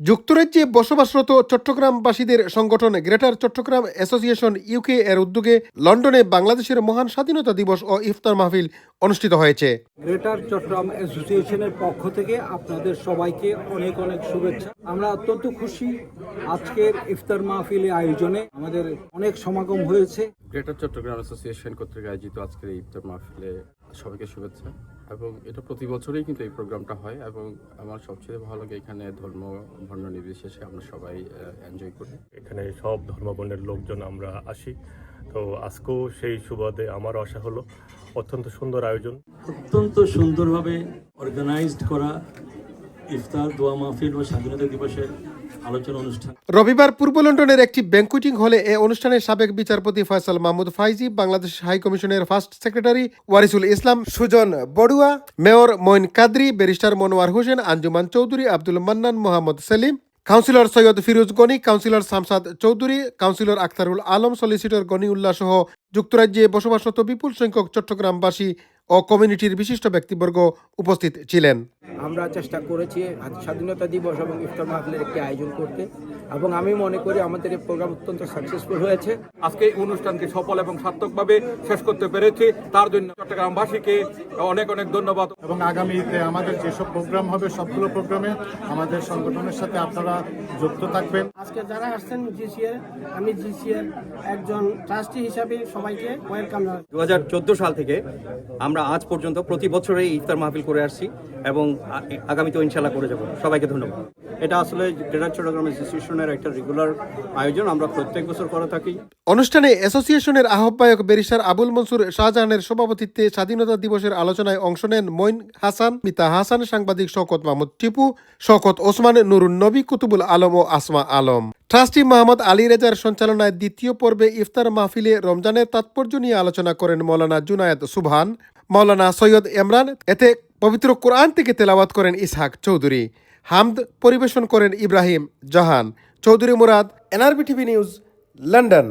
যুক্তরাজ্যে বসবাসরত চট্টগ্রামবাসীদের সংগঠন গ্রেটার চট্টগ্রাম অ্যাসোসিয়েশন ইউকে এর উদ্যোগে লন্ডনে বাংলাদেশের মহান স্বাধীনতা দিবস ও ইফতার মাহফিল অনুষ্ঠিত হয়েছে। গ্রেটার চট্টগ্রাম অ্যাসোসিয়েশনের পক্ষ থেকে আপনাদের সবাইকে অনেক অনেক শুভেচ্ছা। আমরা অত্যন্ত খুশি আজকের ইফতার মাহফিলে আয়োজনে আমাদের অনেক সমাগম হয়েছে। গ্রেটার চট্টগ্রাম অ্যাসোসিয়েশন কর্তৃক আয়োজিত আজকের ইফতার মাহফিলে সবাইকে শুভেচ্ছা। এবং এটা প্রতি বছরই কিন্তু এই প্রোগ্রামটা হয় এবং আমার সবচেয়ে ভালো লাগে এখানে ধর্ম বর্ণ নির্বিশেষে আমরা সবাই এনজয় করি। এখানে সব ধর্মবর্ণের লোকজন আমরা আসি। তো আজকেও সেই সুবাদে আমার আশা হলো। অত্যন্ত সুন্দর আয়োজন। অত্যন্ত সুন্দরভাবে অর্গানাইজড করা রবিবার পূর্ব লন্ডনের একটি ব্যাংকুইটিং হলে এ অনুষ্ঠানে সাবেক বিচারপতি ফয়সাল মাহমুদ ফাইজি, বাংলাদেশ হাই কমিশনের first secretary Warisul Islam, Sujan Barua, mayor Moin Kadri, barrister Monowar Hossain, Anjuman Chowdhury, Abdul Mannan Mohammad Selim, councillor Syed Firoz Gani, councillor Shamsad Chowdhury, councillor Akhtarul Alam, solicitor Ganiullah সহ যুক্তরাজ্যে বসবাসরত বিপুল সংখ্যক চট্টগ্রামবাসী ও কমিউনিটির বিশিষ্ট ব্যক্তিবর্গ উপস্থিত ছিলেন। আমরা চেষ্টা করেছি স্বাধীনতা দিবস এবং ইফতার মাহফিলের একটি আয়োজন করতে। এবং আমি মনে করি আমাদের এই প্রোগ্রাম অত্যন্ত সাকসেসফুল হয়েছে। আজকে এই অনুষ্ঠানকে সফল এবং সার্থকভাবে শেষ করতে পেরেছি। তার জন্য চট্টগ্রামবাসীকে অনেক অনেক ধন্যবাদ। এবং আগামীতে আমাদের যেসব প্রোগ্রাম হবে সবগুলো প্রোগ্রামে আমাদের সংগঠনের সাথে আপনারা যুক্ত থাকবেন। আজকে যারা আসছেন জিসিএর আমি জিসিএর একজন ট্রাস্টি হিসাবে সবাইকে ওয়েলকাম জানাই। দু হাজার চোদ্দ সাল থেকে আমরা আজ পর্যন্ত প্রতি বছরে ইফতার মাহফিল করে আসছি এবং আগামীতেও ইনশাল্লাহ করে যাব। সবাইকে ধন্যবাদ। এটা আসলে গ্রেটার চট্টগ্রাম অ্যাসোসিয়েশনের একটা রেগুলার আয়োজন। আমরা প্রত্যেক বছর করে থাকি। অনুষ্ঠানে অ্যাসোসিয়েশনের আহ্বায়ক ব্যারিস্টার আবুল মনসুর শাহজাহানের সভাপতিত্বে স্বাধীনতা দিবসের আলোচনায় অংশ নেন মঈন হাসান, মিতা হাসান, সাংবাদিক শকত মাহমুদ টিপু শকত ওসমান নুরুন নবী, কুতুবুল আলম ও আসমা আলম। ট্রাস্টি মোহাম্মদ আলী রেজার সঞ্চালনায় দ্বিতীয় পর্বে ইফতার মাহফিলে রমজানের তাৎপর্য নিয়ে আলোচনা করেন মৌলানা জুনায়েদ সুবহান, মৌলানা সৈয়দ ইমরান। এতে পবিত্র কোরআন থেকে তেলাওয়াত করেন ইসহাক চৌধুরী। হামদ পরিবেশন করেন Ibrahim Jahan. Chowdhury Murad, NRB TV news, London.